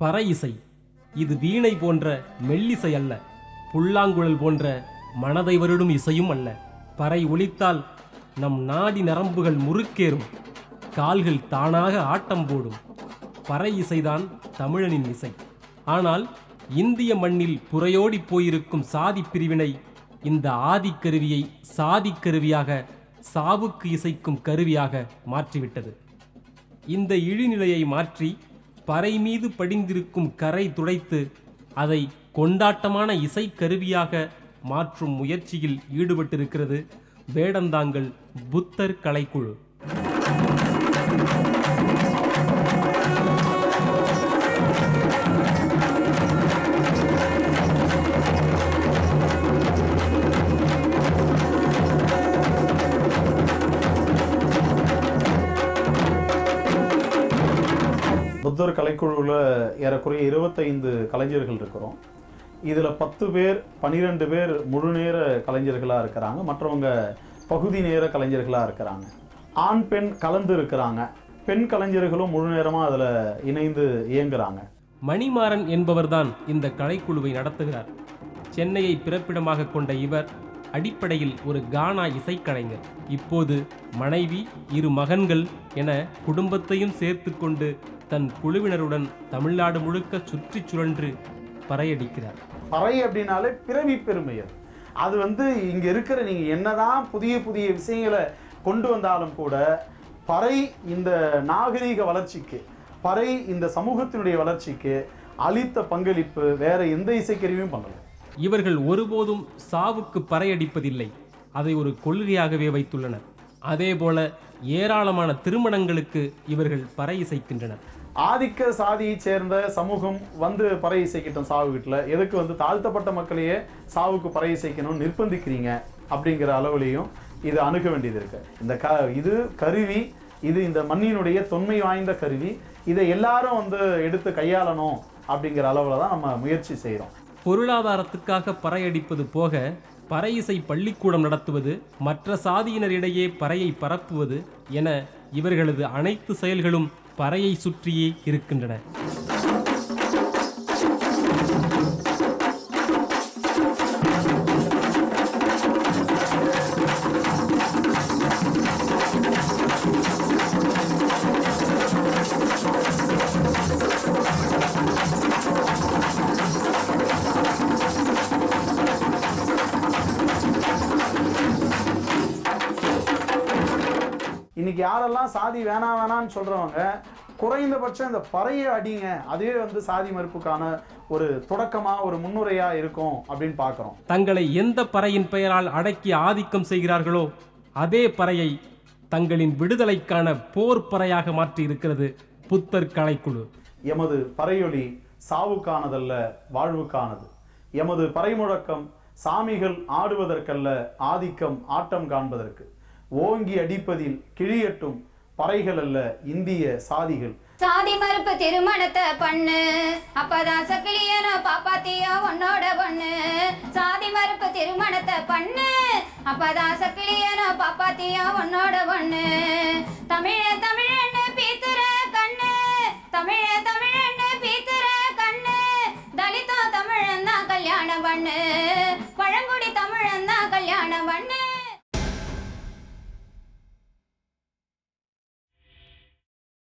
பறை இசை இது வீணை போன்ற மெல்லிசை அல்ல. புல்லாங்குழல் போன்ற மனதை வருடும் இசையும் அல்ல. பறை ஒலித்தால் நம் நாடி நரம்புகள் முறுக்கேறும். கால்கள் தானாக ஆட்டம் போடும். பறை இசைதான் தமிழனின் இசை. ஆனால் இந்திய மண்ணில் புறையோடி போயிருக்கும் சாதி பிரிவினை இந்த ஆதிக்கருவியை சாதிக்கருவியாக சாவுக்கு இசைக்கும் கருவியாக மாற்றிவிட்டது. இந்த இழிநிலையை மாற்றி பறை மீது படிந்திருக்கும் கரை துடைத்து அதை கொண்டாட்டமான இசைக்கருவியாக மாற்றும் முயற்சியில் ஈடுபட்டிருக்கிறது வேடந்தாங்கல் புத்தர் கலைக்குழு. புத்தர் கலைக்குழுவில் ஏறக்குறைய இருபத்தைந்து கலைஞர்கள் இருக்கிறோம். இதில் பத்து பேர் பன்னிரெண்டு பேர் முழுநேர கலைஞர்களாக இருக்கிறாங்க. மற்றவங்க பகுதி நேர கலைஞர்களாக இருக்கிறாங்க. ஆண் பெண் கலந்து இருக்கிறாங்க. பெண் கலைஞர்களும் முழு நேரமாக அதில் இணைந்து இயங்குறாங்க. மணிமாறன் என்பவர்தான் இந்த கலைக்குழுவை நடத்துகிறார். சென்னையை பிறப்பிடமாக கொண்ட இவர் அடிப்படையில் ஒரு கானா இசைக்கலைஞர். இப்போது மனைவி இரு மகன்கள் என குடும்பத்தையும் சேர்த்து கொண்டு தன் குழுவினருடன் தமிழ்நாடு முழுக்க சுற்றிச் சுழன்று பறையடிக்கிறார். பறை அப்படின்னாலே பிறவி பெருமை அது. அது வந்து இங்கே இருக்கிற நீங்கள் என்னதான் புதிய புதிய விஷயங்களை கொண்டு வந்தாலும் கூட பறை இந்த நாகரீக வளர்ச்சிக்கு பறை இந்த சமூகத்தினுடைய வளர்ச்சிக்கு அளித்த பங்களிப்பு வேற எந்த இசைக்கருவியும் பண்ணல. இவர்கள் ஒருபோதும் சாவுக்கு பறையடிப்பதில்லை. அதை ஒரு கொள்கையாகவே வைத்துள்ளனர். அதேபோல ஏராளமான திருமணங்களுக்கு இவர்கள் பறை இசைக்கின்றனர். ஆதிக்க சாதியை சேர்ந்த சமூகம் வந்து பறை இசைக்கிட்டோம் சாவு வீட்டில். எதுக்கு வந்து தாழ்த்தப்பட்ட மக்களையே சாவுக்கு பறை இசைக்கணும்னு நிர்பந்திக்கிறீங்க அப்படிங்கிற அளவுலையும் இது அணுக வேண்டியது இருக்கு. இந்த க இது கருவி இது இந்த மண்ணினுடைய தொன்மை வாய்ந்த கருவி. இதை எல்லாரும் வந்து எடுத்து கையாளணும் அப்படிங்கிற அளவில் தான் நம்ம முயற்சி செய்கிறோம் பொருளாதாரத்துக்காக பறையடிப்பது போக பறை இசை பள்ளிக்கூடம் நடத்துவது மற்ற சாதியினரிடையே பறையை பரப்புவது என இவர்களது அனைத்து செயல்களும் பறையை சுற்றியே இருக்கின்றன. இன்னைக்கு யாரெல்லாம் சாதி வேணாம் வேணாம்னு சொல்றவங்க குறைந்தபட்சம் இந்த பறையை அடிங்க. அதுவே வந்து சாதி மறுப்புக்கான ஒரு தொடக்கமா ஒரு முன்னுரையா இருக்கும் அப்படின்னு பார்க்குறோம். தங்களை எந்த பறையின் பெயரால் அடக்கி ஆதிக்கம் செய்கிறார்களோ அதே பறையை தங்களின் விடுதலைக்கான போர் பறையாக மாற்றி இருக்கிறது புத்தர் கலைக்குழு. எமது பறையொலி சாவுக்கானதல்ல வாழ்வுக்கானது. எமது பறைமுழக்கம் சாமிகள் ஆடுவதற்கல்ல ஆதிக்கம் ஆட்டம் காண்பதற்கு. ஓங்கி அடிப்பதில் கிழியட்டும் பறைகள் அல்ல இந்திய சாதிகள். சாதி மறுப்பு திருமணத்தை பண்ணு. அப்பதான் சக்கிலியனோ பாப்பாத்தியோ உன்னோட பொண்ணு. சாதி மறுப்பு திருமணத்தை பண்ணு. அப்பதான் சக்கிலியனோ பாப்பாத்தியோ உன்னோட பொண்ணு. தமிழ தமிழ